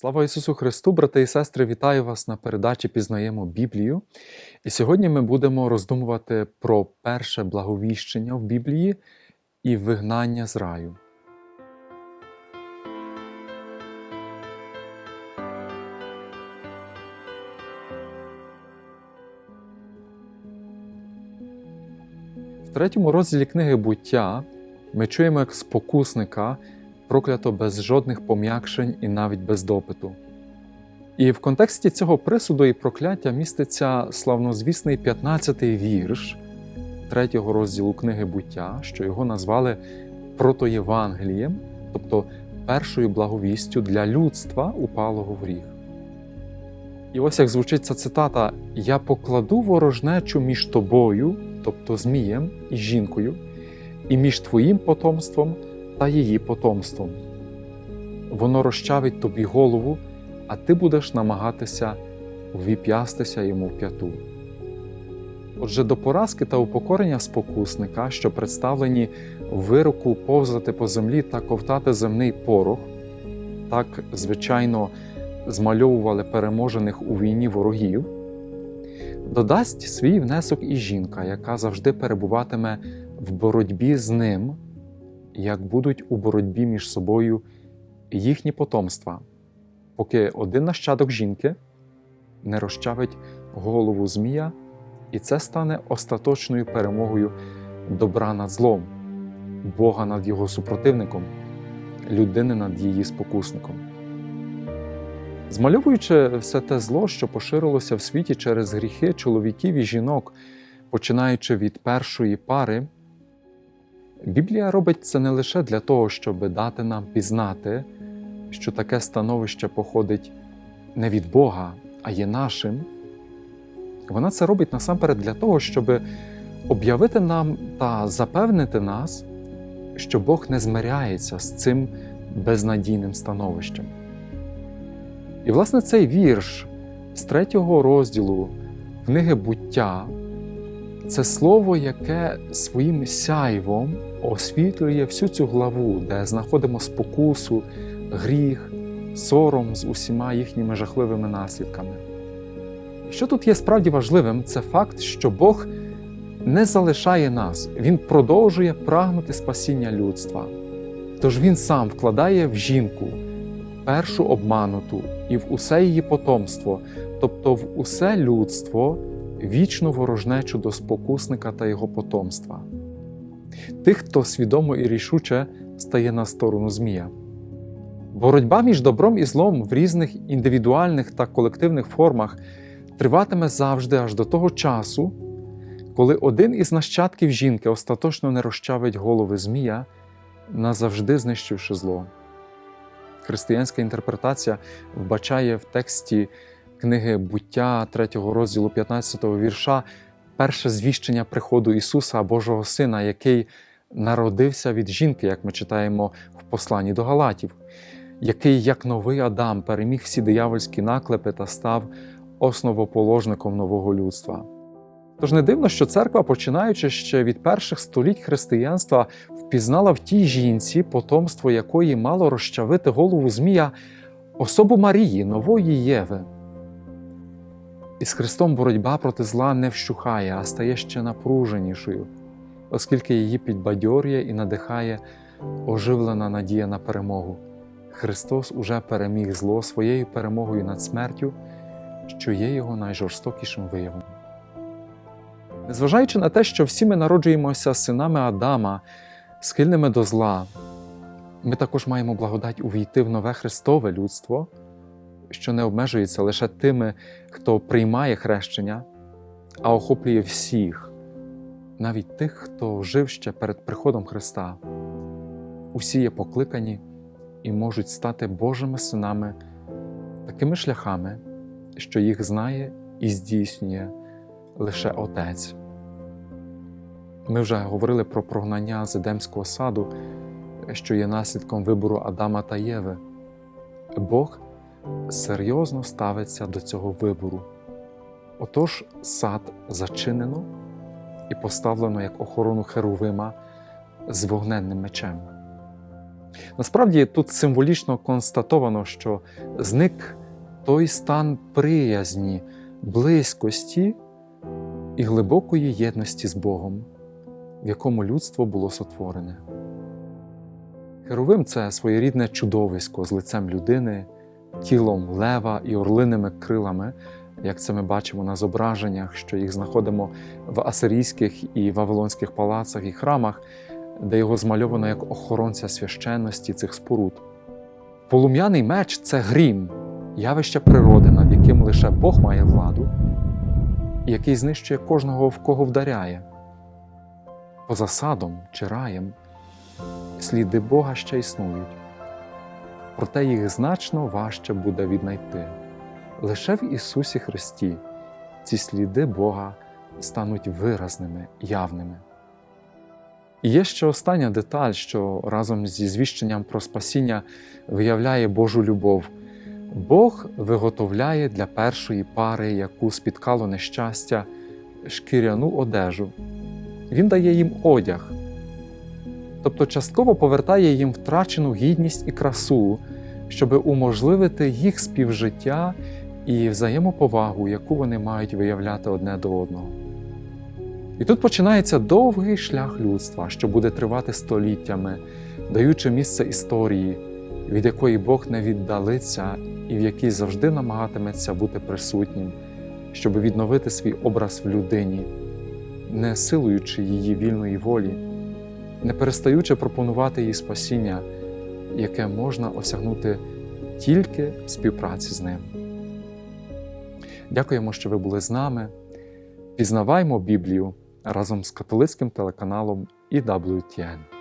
Слава Ісусу Христу, брати і сестри, вітаю вас на передачі Пізнаємо Біблію. І сьогодні ми будемо роздумувати про перше благовіщення в Біблії і вигнання з раю. В третьому розділі книги буття ми чуємо, як спокусника проклято без жодних пом'якшень і навіть без допиту. І в контексті цього присуду і прокляття міститься славнозвісний 15-й вірш третього розділу книги буття, що його назвали протоєвангелієм, тобто першою благовістю для людства упалого в гріх. І ось як звучить ця цитата: Я покладу ворожнечу між тобою, тобто Змієм і жінкою, і між твоїм потомством та її потомством. Воно розчавить тобі голову, а ти будеш намагатися ввіп'ястися йому в п'яту. Отже, до поразки та упокорення спокусника, що представлені в вироку повзати по землі та ковтати земний порох, так, звичайно, змальовували переможених у війні ворогів, додасть свій внесок і жінка, яка завжди перебуватиме в боротьбі з ним як будуть у боротьбі між собою їхні потомства, поки один нащадок жінки не розчавить голову Змія, і це стане остаточною перемогою добра над злом, Бога над його супротивником, людини над її спокусником. Змальовуючи все те зло, що поширилося в світі через гріхи чоловіків і жінок, починаючи від першої пари. Біблія робить це не лише для того, щоб дати нам пізнати, що таке становище походить не від Бога, а є нашим. Вона це робить насамперед для того, щоб об'явити нам та запевнити нас, що Бог не змиряється з цим безнадійним становищем. І, власне, цей вірш з третього розділу книги буття це слово, яке своїм сяйвом освітлює всю цю главу, де знаходимо спокусу, гріх, сором з усіма їхніми жахливими наслідками. Що тут є справді важливим, це факт, що Бог не залишає нас, Він продовжує прагнути спасіння людства. Тож Він сам вкладає в жінку першу обмануту і в усе її потомство, тобто в усе людство вічну ворожнечу до спокусника та його потомства, тих, хто свідомо і рішуче стає на сторону Змія. Боротьба між добром і злом в різних індивідуальних та колективних формах триватиме завжди аж до того часу, коли один із нащадків жінки остаточно не розчавить голови Змія, назавжди знищивши зло. Християнська інтерпретація вбачає в тексті книги буття 3 розділу 15 вірша, перше звіщення приходу Ісуса Божого Сина, який народився від жінки, як ми читаємо в посланні до Галатів, який, як новий Адам, переміг всі диявольські наклепи та став основоположником нового людства. Тож не дивно, що церква, починаючи ще від перших століть християнства, впізнала в тій жінці, потомство якої мало розчавити голову Змія, особу Марії, нової Єви. Із Христом боротьба проти зла не вщухає, а стає ще напруженішою, оскільки її підбадьорює і надихає оживлена надія на перемогу. Христос уже переміг зло своєю перемогою над смертю, що є його найжорстокішим виявом. Незважаючи на те, що всі ми народжуємося синами Адама, схильними до зла, ми також маємо благодать увійти в нове Христове людство що не обмежується лише тими, хто приймає хрещення, а охоплює всіх, навіть тих, хто жив ще перед приходом Христа. Усі є покликані і можуть стати Божими синами такими шляхами, що їх знає і здійснює лише Отець. Ми вже говорили про прогнання з Едемського саду, що є наслідком вибору Адама та Єви. Бог серйозно ставиться до цього вибору. Отож, сад зачинено і поставлено як охорону Херувима з вогненним мечем. Насправді тут символічно констатовано, що зник той стан приязні, близькості і глибокої єдності з Богом, в якому людство було сотворене. Херовим це своєрідне чудовисько з лицем людини, тілом лева і орлиними крилами, як це ми бачимо на зображеннях, що їх знаходимо в асирійських і вавилонських палацах і храмах, де його змальовано як охоронця священності цих споруд. Полум'яний меч це грім, явище природи, над яким лише Бог має владу, який знищує кожного, в кого вдаряє. Поза садом чи раєм сліди Бога ще існують, проте їх значно важче буде віднайти. Лише в Ісусі Христі ці сліди Бога стануть виразними, явними. І є ще остання деталь, що разом зі звіщенням про спасіння виявляє Божу любов. Бог виготовляє для першої пари, яку спіткало нещастя, шкіряну одежу. Він дає їм одяг, тобто частково повертає їм втрачену гідність і красу, щоб уможливити їх співжиття і взаємоповагу, яку вони мають виявляти одне до одного. І тут починається довгий шлях людства, що буде тривати століттями, даючи місце історії, від якої Бог не віддалиться і в якій завжди намагатиметься бути присутнім, щоб відновити свій образ в людині, не силуючи її вільної волі, не перестаючи пропонувати їй спасіння, яке можна осягнути тільки в співпраці з ним. Дякуємо, що ви були з нами. Пізнаваймо Біблію разом з католицьким телеканалом EWTN.